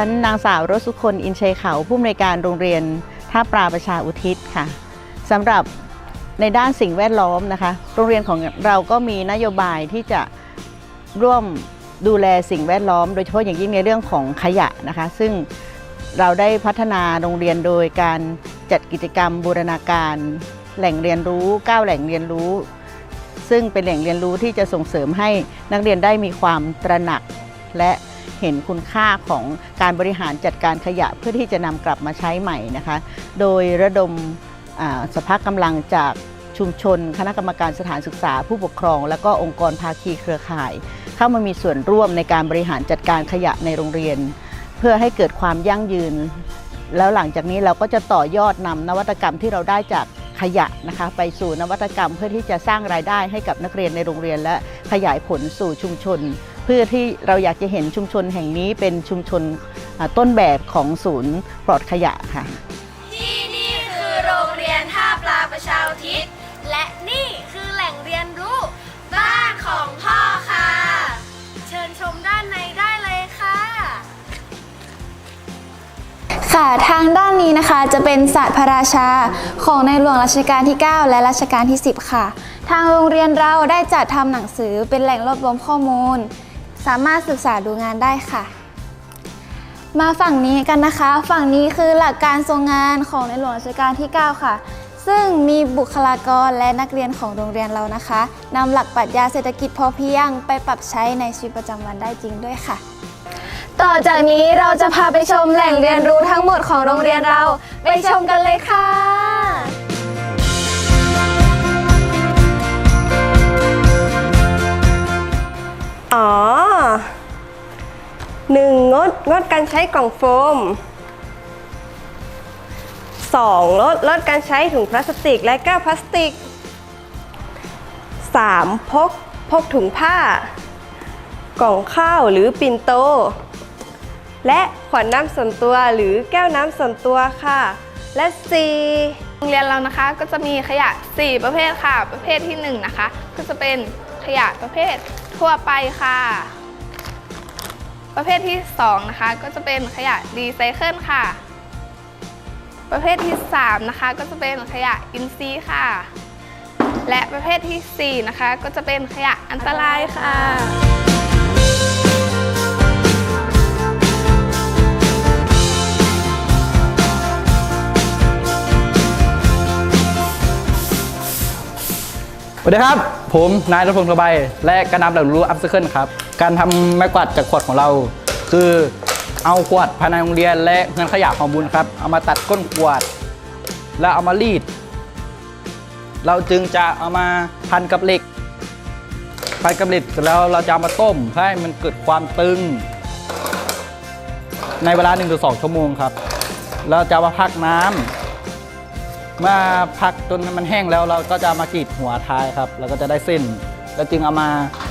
ฉันนางสาวรสุคนอินชัยเขาผู้อำนวยการโรงเรียนท่าปลาประชาอุทิศค่ะสำหรับในด้านสิ่งแวดล้อมนะคะ โรงเรียนของเราก็มีนโยบายที่จะร่วมดูแลสิ่งแวดล้อม โดยเฉพาะอย่างยิ่งในเรื่องของขยะนะคะ ซึ่งเราได้พัฒนาโรงเรียนโดยการจัดกิจกรรมบูรณาการ แหล่งเรียนรู้ 9 แหล่งเรียนรู้ ซึ่งเป็นแหล่งเรียนรู้ที่จะส่งเสริมให้นักเรียนได้มีความตระหนักและ เห็นคุณค่าของการบริหารจัดการขยะเพื่อที่จะนำกลับมาใช้ใหม่นะคะ โดยระดมสภาพกำลังจากชุมชน คณะกรรมการสถานศึกษา ผู้ปกครอง และก็องค์กรภาคีเครือข่าย เข้ามามีส่วนร่วมในการบริหารจัดการขยะในโรงเรียน เพื่อให้เกิดความยั่งยืน แล้วหลังจากนี้เราก็จะต่อยอดนำนวัตกรรมที่เราได้จากขยะนะคะไปสู่นวัตกรรมเพื่อที่จะสร้างรายได้ให้กับนักเรียนในโรงเรียน และขยายผลสู่ชุมชน เพื่อที่เราอยากจะเห็นชุมชนแห่งนี้เป็นชุมชนอ่าต้นแบบของศูนย์ปลอดขยะค่ะ ที่นี่คือโรงเรียนท่าปลาประชาอุทิศและนี่คือแหล่งเรียนรู้บ้านของพ่อค่ะ เชิญชมด้านในได้เลยค่ะ ค่ะทางด้านนี้นะคะจะเป็นศาสตร์พระราชาของในหลวงรัชกาลที่ 9 และรัชกาลที่ 10 ค่ะ ทางโรงเรียนเราได้จัดทำหนังสือเป็นแหล่งรวบรวมข้อมูล สามารถศึกษาดูงานได้ค่ะ มาฝั่งนี้กันนะคะ ฝั่งนี้คือหลักการทรงงานของในหลวงรัชกาลที่ 9 ค่ะ ซึ่งมีบุคลากรและนักเรียนของโรงเรียนเรานะคะนำหลักปรัชญาเศรษฐกิจพอเพียง ไปปรับใช้ในชีวิตประจำวันได้จริงด้วยค่ะต่อจากนี้เราจะพาไปชมแหล่งเรียนรู้ทั้งหมดของโรงเรียนเรา ไปชมกันเลยค่ะ อ๋อหนึ่งดงดการใช้กล่องโฟมสองลดลดการใช้ถุงพลาสติกและแก้วพลาสติกสามพกพกถุงผ้า กล่องข้าวหรือปิ่นโต และขวดน้ำส่วนตัวหรือแก้วน้ำส่วนตัวค่ะ และสี่โรงเรียนเรานะคะก็จะมีขยะ 4 ประเภทค่ะ ประเภทที่ 1 นะคะ ก็จะเป็นขยะประเภท ทั่วไปค่ะ ประเภทที่ 2 นะคะ ก็จะเป็นขยะรีไซเคิลค่ะ ประเภทที่ 3 นะคะ ก็จะเป็นขยะอินทรีย์ค่ะ และประเภททีสี่4 นะคะ ก็จะเป็นขยะอันตรายค่ะ วัสดีครับ ผมนายรพงศ์ระบายและการนำหลักรู้อัพเซอร์เคิลครับ การทำไม้กวาดจากขวดของเรา คือเอาขวดภายในโรงเรียนและเงินขยะของบุญครับ เอามาตัดก้นขวด แล้วเอามารีด เราจึงจะเอามาพันกับเหล็กพันกับเหล็กเสร็จแล้วเราจะเอามาต้มให้มันเกิดความตึง ในเวลา1-2ชั่วโมงครับ เราจะมาพักน้ำ เมื่อพักจนมันแห้งแล้วเราก็จะมากรีดหัวท้ายครับ แล้วก็จะได้เส้น แล้วจึงเอามา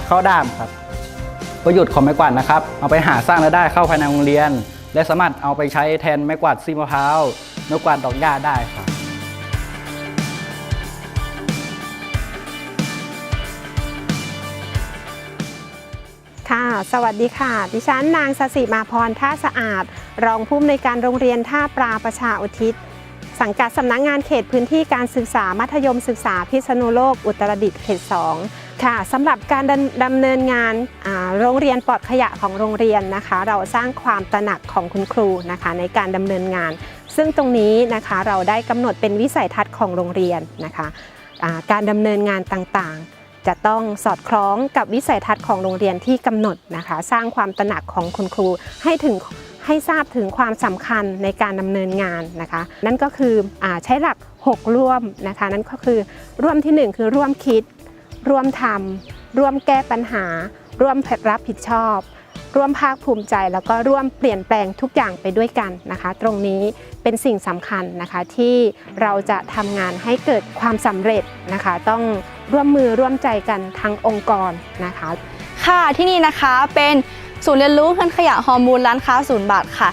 เข้าด้ามครับ ประโยชน์ของไม้กวาดนะครับ เอาไปหาสร้างรายได้เข้าภายในโรงเรียน และสามารถเอาไปใช้แทนไม้กวาดซีมะพร้าวไม้กวาดดอกหญ้าได้ครับค่ะ สวัสดีค่ะ ดิฉันนางสสิมาพรท่าสะอาด รองผู้อำนวยการโรงเรียนท่าปลาประชาอุทิศ สังกัดสำนักงานเขตพื้นที่การศึกษามัธยมศึกษาพิษณุโลกอุตรดิตถ์เขต 2 ค่ะสำหรับการดำดำเนินงานโรงเรียนปลอดขยะของโรงเรียนนะคะ เราสร้างความตระหนักของคุณครูนะคะในการดำเนินงาน ซึ่งตรงนี้นะคะเราได้กำหนดเป็นวิสัยทัศน์ของโรงเรียนนะคะาการดำเนินงานต่างๆ จะต้องสอดคล้องกับวิสัยทัศน์ของโรงเรียนที่กำหนดนะคะ สร้างความตระหนักของคุณครูให้ถึง ให้ทราบถึงความสำคัญในการดำเนินงานนะคะ นั่นก็คืออใช้หลัก 6 ร่วมนะคะ นั่นก็คือร่วมทีหนึ่1 คือร่วมคิด ร่วมทำร่วมแก้ปัญหา ร่วมรับผิดชอบ ร่วมภาคภูมิใจ แล้วก็ร่วมเปลี่ยนแปลงทุกอย่างไปด้วยกันนะคะ ตรงนี้เป็นสิ่งสำคัญนะคะที่เราจะทำงานให้เกิดความสำเร็จนะคะ ต้องร่วมมือร่วมใจกันทั้งองค์กรนะคะ ค่ะที่นี่นะคะเป็น ศูนย์เรียนรู้เงินขยะฮอร์โมนร้านค้าศูนย์บาทค่ะ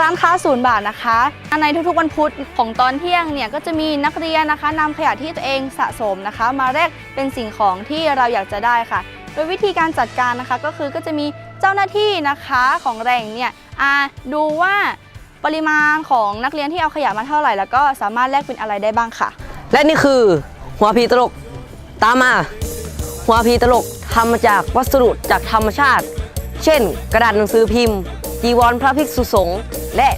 ร้านค้าศูนย์บาทนะคะในทุกๆวันพุธของตอนเที่ยงเนี่ยก็จะมีนักเรียนนะคะนำขยะที่ตัวเองสะสมนะคะ มาแลกเป็นสิ่งของที่เราอยากจะได้ค่ะ โดยวิธีการจัดการนะคะก็คือก็จะมีเจ้าหน้าที่นะคะของแหล่งเนี่ยอ่าดูว่าปริมาณของนักเรียนที่เอาขยะมาเท่าไหร่ แล้วก็สามารถแลกเป็นอะไรได้บ้างค่ะ และนี่คือ หัวผีตลกตามมา หัวผีตลกทำมาจากวัสดุจากธรรมชาติ เช่น กระดาษหนังสือพิมพ์จีวรพระภิกษุสงฆ์และ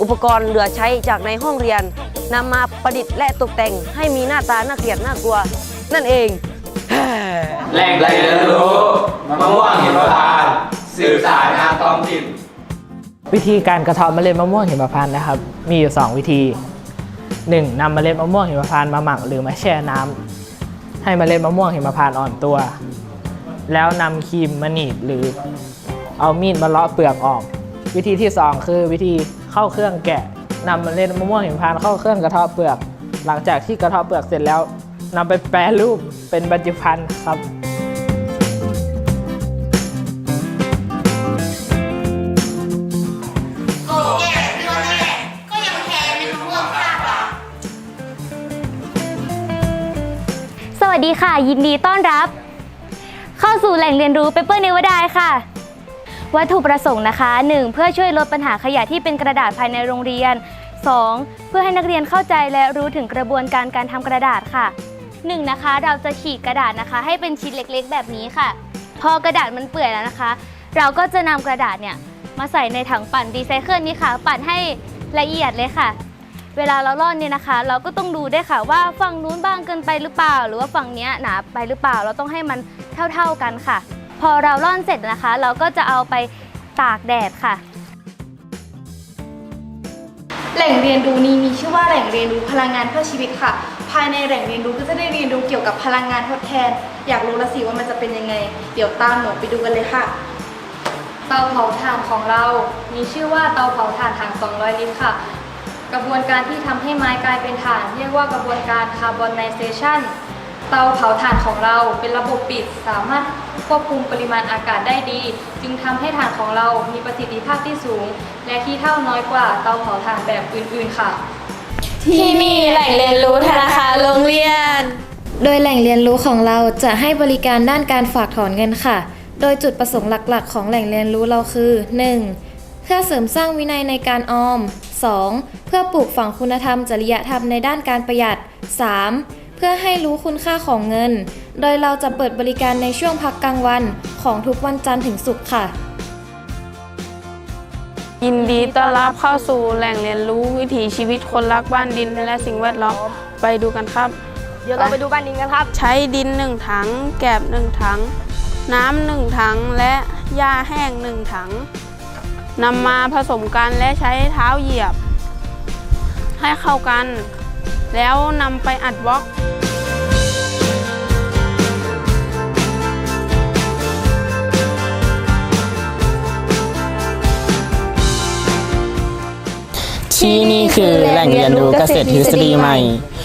อุปกรณ์เหลือใช้จากในห้องเรียนนำมาประดิษฐ์และตกแต่งให้มีหน้าตาน่าเกลียดน่ากลัว นั่นเอง แหล่งเรียนรู้มะม่วงหิมพานต์สืบสายงานท้องถิ่น วิธีการกระเทาะเมล็ดมะม่วงหิมพานต์นะครับ มีอยู่ 2 วิธี 1. นำเมล็ดมะม่วงหิมพานต์มาหมักหรือมาแช่น้ำให้เมล็ดมะม่วงหิมพานต์อ่อนตัว แล้วนำครีมมาหนีบหรือ เอามีดมาเลาะเปลือกออก วิธีที่ 2 คือวิธีเข้าเครื่องแกะนำเมล็ดมะม่วงหิมพานต์เข้าเครื่องกระเทาะเปลือก หลังจากที่กระเทาะเปลือกเสร็จแล้วนำไปแปรรูปเป็นบรรจุภัณฑ์ครับสวัสดีค่ะ ยินดีต้อนรับ เข้าสู่แหล่งเรียนรู้เปเปอร์เนวดายค่ะ วัตถุประสงค์นะคะ 1. เพื่อช่วยลดปัญหาขยะที่เป็นกระดาษภายในโรงเรียน 2. เพื่อให้นักเรียนเข้าใจและรู้ถึงกระบวนการการทำกระดาษค่ะ 1. นะคะ เราจะขีดกระดาษนะคะ ให้เป็นชิ้นเล็กๆ แบบนี้ค่ะ พอกระดาษมันเปื่อยแล้วนะคะ เราก็จะนำกระดาษเนี่ยมาใส่ในถังปั่นรีไซเคิลนี้ค่ะ ปั่นให้ละเอียดเลยค่ะ เวลาเราร่อนเนี่ยนะคะ เราก็ต้องดูด้วยค่ะว่าฝั่งนู้นบางเกินไปหรือเปล่า หรือว่าฝั่งเนี้ยหนาไปหรือเปล่า เราต้องให้มันเท่า ๆกันค่ะ พอเราร่อนเสร็จนะคะ เราก็จะเอาไปตากแดดค่ะ แหล่งเรียนรู้นี้มีชื่อว่าแหล่งเรียนรู้พลังงานเพื่อชีวิตค่ะ ภายในแหล่งเรียนรู้ก็จะได้เรียนรู้เกี่ยวกับพลังงานทดแทน อยากรู้ละสิว่ามันจะเป็นยังไง เดี๋ยวตามหนูไปดูกันเลยค่ะ เตาเผาถ่านของเรา มีชื่อว่าเตาเผาถ่านถัง 200 ลิตรค่ะ กระบวนการที่ทำให้ไม้กลายเป็นถ่าน เรียกว่ากระบวนการคาร์บอนไนเซชัน เตาเผาถ่านของเราเป็นระบบปิด สามารถควบคุมปริมาณอากาศได้ดี จึงทำให้ถ่านของเรามีประสิทธิภาพที่สูง และที่เท่าน้อยกว่าเตาเผาถ่านแบบอื่นๆค่ะ ที่นี่แหล่งเรียนรู้ธนาคารโรงเรียน โดยแหล่งเรียนรู้ของเราจะให้บริการด้านการฝากถอนเงินค่ะ โดยจุดประสงค์หลักๆ ของแหล่งเรียนรู้เราคือ 1. เพื่อเสริมสร้างวินัยในการออม 2. เพื่อปลูกฝังคุณธรรมจริยธรรมในด้านการประหยัด 3. เพื่อให้รู้คุณค่าของเงิน โดยเราจะเปิดบริการในช่วงพักกลางวันของทุกวันจันทร์ถึงศุกร์ค่ะ ยินดีต้อนรับเข้าสู่แหล่งเรียนรู้วิถีชีวิตคนรักบ้านดินและสิ่งแวดล้อมไปดูกันครับ เดี๋ยวเราไปดูบ้านดินกันครับ ใช้ดินหนึ่งถัง แกบหนึ่งถัง น้ำหนึ่งถังและหญ้าแห้งหนึ่งถังนำมาผสมกันและใช้เท้าเหยียบ ให้เข้ากัน แล้วนำไปอัดบล็อก ที่นี่คือแหล่งเรียนรู้เกษตรทฤษฎีใหม่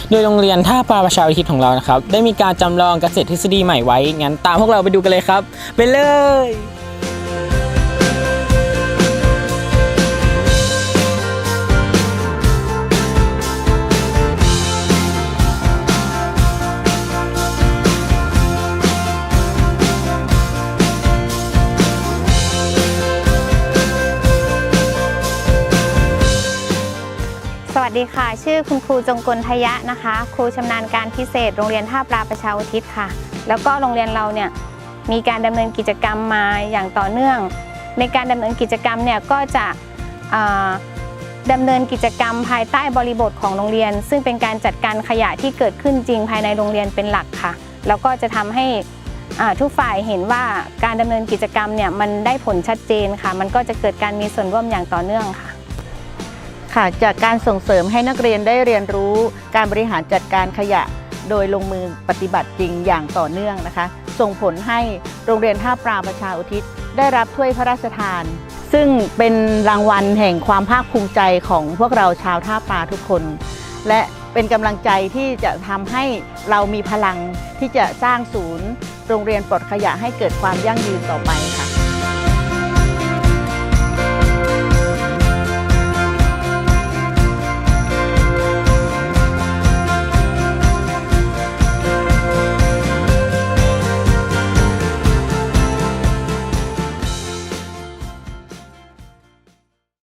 โดยโรงเรียนท่าปลาประชาวิทิตของเรานะครับ ได้มีการจำลองเกษตรทฤษฎีใหม่ไว้ งั้นตามพวกเราไปดูกันเลยครับ ไปเลย ดีค่ะ ชื่อคุณครูจงกลทยะนะคะ ครูชำนาญการพิเศษ โรงเรียนท่าปลาประชาอุทิศค่ะ แล้วก็โรงเรียนเราเนี่ยมีการดำเนินกิจกรรมมาอย่างต่อเนื่อง ในการดำเนินกิจกรรมเนี่ยก็จะอ่าดำเนินกิจกรรมภายใต้บริบทของโรงเรียน ซึ่งเป็นการจัดการขยะที่เกิดขึ้นจริงภายในโรงเรียนเป็นหลักค่ะ แล้วก็จะทำให้ทุกฝ่ายเห็นว่าการดำเนินกิจกรรมเนี่ยมันได้ผลชัดเจนค่ะ มันก็จะเกิดการมีส่วนร่วมอย่างต่อเนื่องค่ะ ค่ะจากการส่งเสริมให้นักเรียนได้เรียนรู้ การบริหารจัดการขยะ โดยลงมือปฏิบัติจริงอย่างต่อเนื่องนะคะ ส่งผลให้โรงเรียนท่าปลาประชาอุทิศ ได้รับถ้วยพระราชทาน ซึ่งเป็นรางวัลแห่งความภาคภูมิใจของพวกเราชาวท่าปลาทุกคน และเป็นกำลังใจที่จะทำให้เรามีพลังที่จะสร้างศูนย์ โรงเรียนปลดขยะให้เกิดความยั่งยืนต่อไปค่ะ